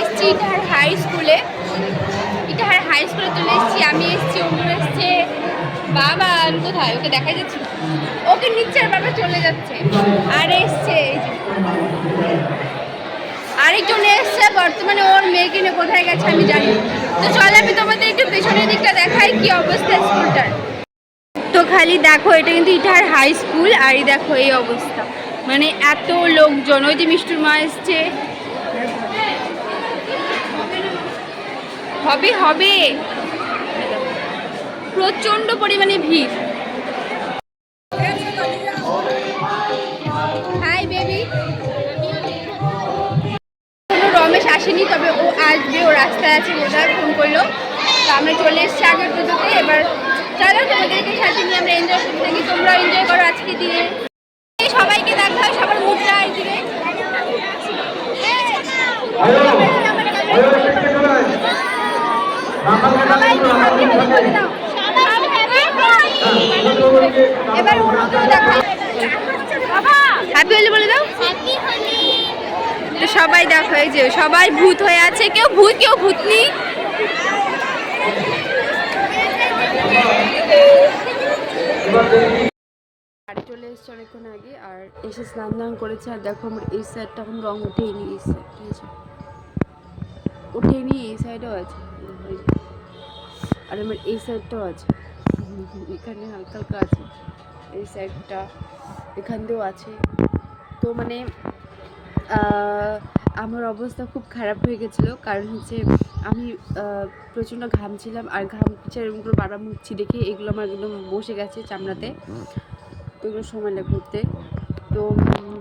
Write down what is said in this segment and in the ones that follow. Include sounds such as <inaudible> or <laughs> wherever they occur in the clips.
এসেছি ইটাহার হাই স্কুলে। ইটাহার হাই স্কুলে চলে এসেছি, আমি এসেছি অমর এসছে, বাবা কোথায়? ওকে দেখা যাচ্ছে? ওকে নিচ্ছে আর বাবা চলে যাচ্ছে। আর এসছে। আরেকজন এসছে, বর্তমানে ওর মেয়েকে নিয়ে কোথায় গেছে আমি জানি তো চল, আমি তোমাদের একটু পেছনের দিকটা দেখাই, কি অবস্থা স্কুলটার। তো খালি দেখো, এটা কিন্তু ইটাহার হাই স্কুল, আর দেখো, এই অবস্থা। মানে এত লোকজন, ওই যে মিষ্টুর মা এসছে। হবে হবে। প্রচণ্ড পরিমাণে ভিড়। রমেশ আসেনি, তবে ও আসবে, ও রাস্তায় আছে বোধহয় ফোন করল। তো আমরা চলে এসেছি আগের পুজোতে এবার চলো, তোমাদেরকে সাথে নিয়ে আমরা এনজয় করতে থাকি। তোমরা এনজয় করো আজকে এই সবাইকে দেখা হয় সবার মুখটা এই এবার হ্যাপি হলি বলে দাও। তো সবাই দেখো এই যে সবাই ভূত হয়ে আছে কেউ ভূত কেউ ভূতনি। বাড়ি চলে এসেছে অনেকক্ষণ আগে, আর এসে স্নান দান করেছে, আর দেখো আমার এই সাইডটা এখন রং উঠেই নি এই ঠিক আছে উঠেই নি এই সাইডেও আছে আর আমার এই সাইডটাও আছে, এখানে হালকা হালকা আছে, এই সাইডটা এখান দিয়েও আছে। তো মানে আমার অবস্থা খুব খারাপ হয়ে গেছিল, কারণ হচ্ছে আমি প্রচণ্ড ঘামছিলাম আর ঘাম এরকম করে বারবার মুছছি দেখে এগুলো আমার একদম বসে গেছে চামড়াতে। তো এগুলো সময় লাগে ঘুরতে। তো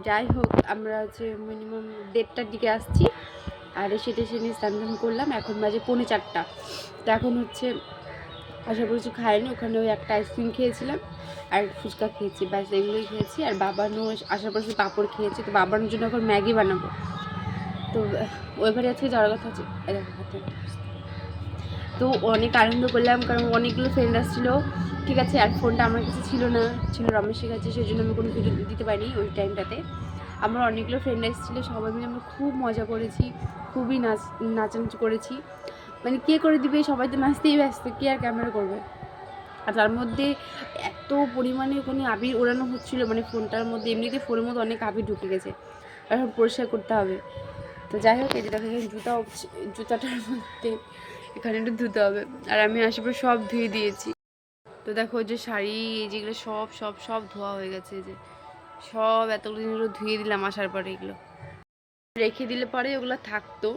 যাই হোক আমরা হচ্ছে মিনিমাম দেড়টার দিকে আসছি। আর এসে টেসে নিয়ে স্নান করলাম। এখন বাজে পৌনে চারটা। তো এখন হচ্ছে আশা করছি খাইনি। ওখানে ওই একটা আইসক্রিম খেয়েছিলাম আর ফুচকা খেয়েছি। ব্যাস এগুলোই খেয়েছি। আর বাবানও পর সে পাঁপড় খেয়েছি। তো বাবানোর জন্য এখন ম্যাগি বানাবো। তো আহ, ওই ঘরে আজকে যাওয়ার কথা আছে। তো অনেক আনন্দ করলাম, কারণ অনেকগুলো ফ্রেন্ড আসছিল। ঠিক আছে, আর ফোনটা আমার কাছে ছিল না, ছিল রমেশের কাছে সেই জন্য আমি কোনো ভিডিও দিতে পারিনি ওই টাইমটাতে আমার অনেকগুলো ফ্রেন্ড এসেছিল, সবাই মিলে আমরা খুব মজা করেছি, খুবই নাচ, নাচানাচি করেছি। মানে কে করে দিবে, সবাই তো নাচতেই ব্যস্ত, কে আর ক্যামেরা করবে? আর তার মধ্যে এত পরিমাণে ওখানে আবির ওড়ানো হচ্ছিল মানে ফোনটার মধ্যে, এমনিতে ফোনের মধ্যে অনেক আবির ঢুকে গেছে। এখন পরিষ্কার করতে হবে। তো যাই হোক যে দেখো এখানে জুতা জুতাটার মধ্যে এখানে একটু ধুতে হবে। আর আমি আশেপাশে সব ধুয়ে দিয়েছি। তো দেখো যে শাড়ি, এই যেগুলো সব সব সব ধোয়া হয়ে গেছে যে সব এতগুলো জিনিসগুলো ধুয়ে দিলাম আসার পরে এগুলো। রেখে দিলে পরে ওগুলো থাকতো।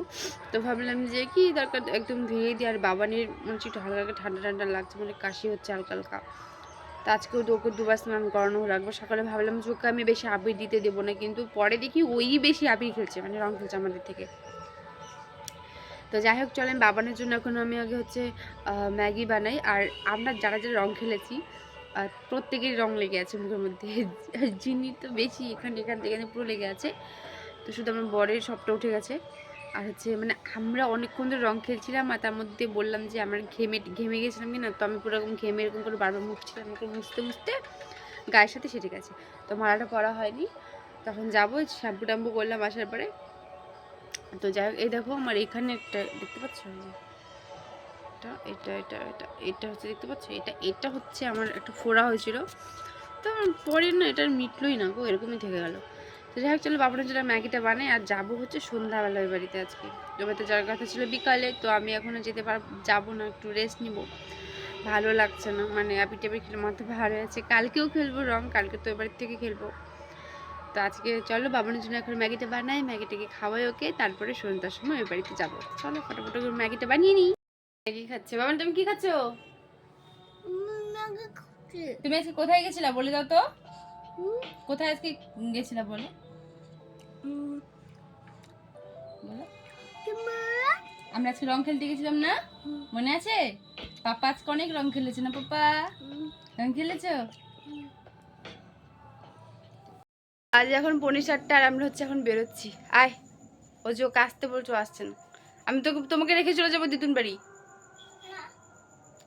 তো ভাবলাম যে কি দরকার, একদম ধুয়ে দিই। আর বাবানের মনে হচ্ছে হালকা ঠান্ডা ঠান্ডা লাগছে মানে কাশি হচ্ছে হালকা হালকা। তো আজকেও তো ওকে দুবার স্নান করানো রাখব। সকালে ভাবলাম যে ওকে আমি বেশি আবির দিতে দেবো না, কিন্তু পরে দেখি ওই বেশি আবির খেলছে মানে রং খেলছে আমাদের থেকে। তো যাই হোক চলেন বাবানের জন্য এখন আমি আগে হচ্ছে ম্যাগি বানাই। আর আমরা যারা যারা রং খেলেছি প্রত্যেকেরই রং লেগে আছে মুখের মধ্যে। <laughs> জিনি তো বেশি, এখানে এখান থেকে পুরো লেগে আছে। তো শুধু আমার বরের সবটা উঠে গেছে। আর হচ্ছে মানে আমরা অনেকক্ষণ ধরে রং খেলছিলাম, আর তার মধ্যে বললাম যে, আমার ঘেমে ঘেমে গেছিলাম কি না তো আমি পুরো এরকম ঘেমে এরকম করে বারবার মুছছিলাম এরকম মুছতে মুছতে গায়ের সাথে সেটে গেছে। তো মালাটা পরা হয়নি। তখন যাব শ্যাম্পু ট্যাম্পু করলাম আসার পরে। তো যাই হোক, এই দেখো আমার এখানে একটা, দেখতে পাচ্ছ? এটা এটা এটা এটা এটা হচ্ছে, দেখতে পাচ্ছ? এটা এটা হচ্ছে আমার একটা ফোড়া হয়েছিল। তো পরে না এটা আর মিটলোই না গো, এরকমই থেকে গেল। তো যাই হোক, চলো বাবার জন্য ম্যাগিটা বানাই, আর যাব হচ্ছে সন্ধ্যাবেলা ওই বাড়িতে আজকে। ওই তো যার কথা ছিল বিকালে, তো আমি এখনও যেতে পার, যাব না, একটু রেস্ট নিব। ভালো লাগছে না মানে আপি টেপি খেলে মাথা ভালো আছে কালকেও খেলব রং, কালকে তো এবার থেকে খেলব। তো আজকে চলো বাবানের জন্য এখন ম্যাগিটা বানাই ম্যাগিটাকে খাওয়াই ওকে তারপরে সন্ধ্যার সময় ওই বাড়িতে যাব। চলো ফটোফটো করে ম্যাগিটা বানিয়ে নিই। ম্যাগি খাচ্ছে। বাবান তুমি কি খাচ্ছো? তুমি আজকে কোথায় গেছিলা বলে দাও তো। কোথায় আজকে গেছিলা বলে। বলো। আমরা আজকে রং খেলতে গেছিলাম না? মনে আছে? পাপা আজকে অনেক রং খেলেছে না পাপা? রং খেলেছো? আজ এখন পনেরো চারটা আর আমরা হচ্ছে এখন বেরোচ্ছি। আয়, ও যে ওকে আসতে বলছো আসছে না। আমি তো তোমাকে রেখে চলে যাব দিতুন বাড়ি।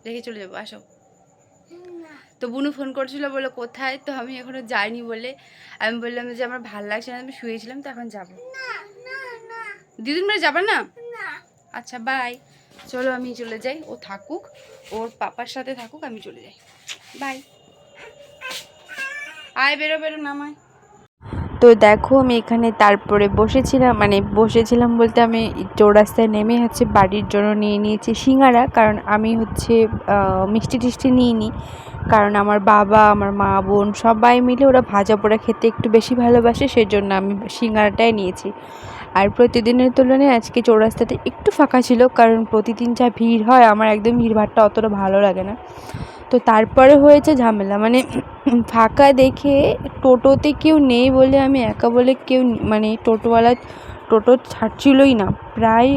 রেখে চলে যাব, আসো। তো বুনু ফোন করছিল বলে, কোথায়? তো আমি এখনও যাইনি বলে, আমি বললাম যে আমার ভালো লাগছে না, আমি শুয়েছিলাম, তো এখন যাব। দিদুন বাড়ি যাবে না? আচ্ছা বাই। চলো আমি চলে যাই, ও থাকুক, ওর পাপার সাথে থাকুক, আমি চলে যাই। বাই। আয়, বেরো বেরো, নামায়। তো দেখো আমি এখানে তারপরে বসেছিলাম মানে বসেছিলাম বলতে আমি চৌরাস্তায় নেমে হচ্ছে বাড়ির জন্য নিয়ে নিয়েছি সিঙ্গারা, কারণ আমি হচ্ছে মিষ্টি টিষ্টি নিইনি। কারণ আমার বাবা, আমার মা, বোন সবাই মিলে ওরা ভাজা পোড়া খেতে একটু বেশি ভালোবাসে, সেজন্য আমি সিঙ্গারাটাই নিয়েছি। আর প্রতিদিনের তুলনায় আজকে চৌরাস্তাটা একটু ফাঁকা ছিল, কারণ প্রতিদিন যা ভিড় হয়, আমার একদম ভিড় ভাড়টা অতটা ভালো লাগে না। তো তারপরে হয়েছে ঝামেলা। মানে ফাঁকা দেখে টোটোতে কেউ নেই বলে আমি একা বলে কেউ মানে টোটোওয়ালা টোটো ছাড়ছিলই না। প্রায়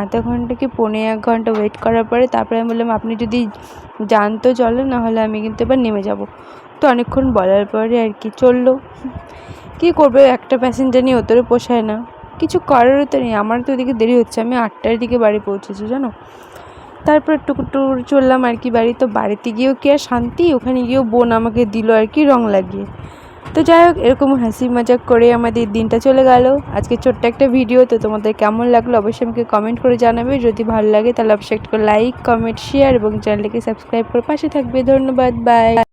আধা ঘণ্টা কি পৌনে এক ঘণ্টা ওয়েট করার পরে তারপরে আমি বললাম, আপনি যদি যান তো চলেন নাহলে আমি কিন্তু এবার নেমে যাব। তো অনেকক্ষণ বলার পরে আর কি চলল। কী করবে, একটা প্যাসেঞ্জার নিয়ে ওতরে পোষায় না। কিছু করারও তো নেই। আমার তো ওদিকে দেরি হচ্ছে। আমি আটটার দিকে বাড়ি পৌঁছেছি, জানো? তারপর টুকু টুকুর চললাম আর কি বাড়ি। তো বাড়িতে গিয়েও কি আর শান্তি? ওখানে গিয়েও বোন আমাকে দিল আর কি রং লাগিয়ে। তো যাই হোক, এরকম হাসি মজাক করে আমাদের দিনটা চলে গেল। আজকে ছোট্ট একটা ভিডিও, তো তোমাদের কেমন লাগল অবশ্যই আমাকে কমেন্ট করে জানাবে। যদি ভালো লাগে তাহলে অবশ্যই একটা লাইক কমেন্ট শেয়ার এবং চ্যানেলটিকে সাবস্ক্রাইব করে পাশে থাকবে। ধন্যবাদ বাই